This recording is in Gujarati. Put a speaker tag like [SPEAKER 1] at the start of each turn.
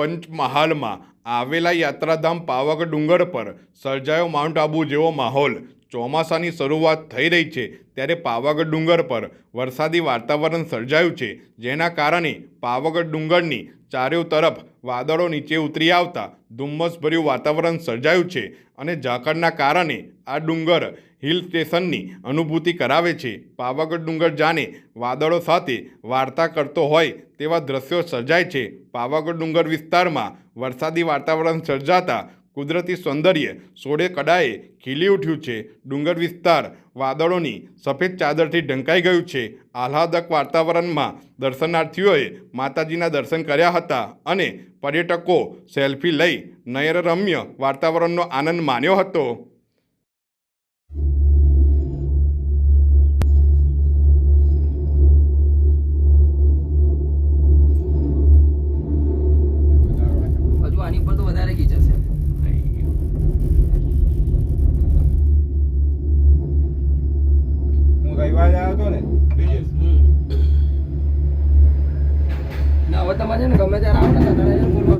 [SPEAKER 1] પંચમહાલમાં આવેલા યાત્રાધામ પાવાગઢ ડુંગર પર સર્જાયો માઉન્ટ આબુ જેવો માહોલ. ચોમાસાની શરૂઆત થઈ રહી છે ત્યારે પાવાગઢ ડુંગર પર વરસાદી વાતાવરણ સર્જાયું છે, જેના કારણે પાવાગઢ ડુંગરની ચારેય તરફ વાદળો નીચે ઉતરી આવતા ધુમ્મસભર્યું વાતાવરણ સર્જાયું છે અને ઝાકળના કારણે આ ડુંગર હિલ સ્ટેશનની અનુભૂતિ કરાવે છે. પાવાગઢ ડુંગર જાણે વાદળો સાથે વાર્તા કરતો હોય તેવા દ્રશ્યો સર્જાય છે. પાવાગઢ ડુંગર વિસ્તારમાં વરસાદી વાતાવરણ સર્જાતા કુદરતી સૌંદર્ય સોળે કડાએ ખીલી ઉઠ્યું છે. ડુંગર વિસ્તાર વાદળોની સફેદ ચાદરથી ઢંકાઈ ગયું છે. આહલાદક વાતાવરણમાં દર્શનાર્થીઓએ માતાજીના દર્શન કર્યા હતા અને પર્યટકો સેલ્ફી લઈ નયનરમ્ય વાતાવરણનો આનંદ માણ્યો હતો.
[SPEAKER 2] વધારે ખીચશે
[SPEAKER 3] હું રવિવારે આવ્યો હતો ને
[SPEAKER 2] ના હવે તમારે છે ને ગમે ત્યારે આવો ને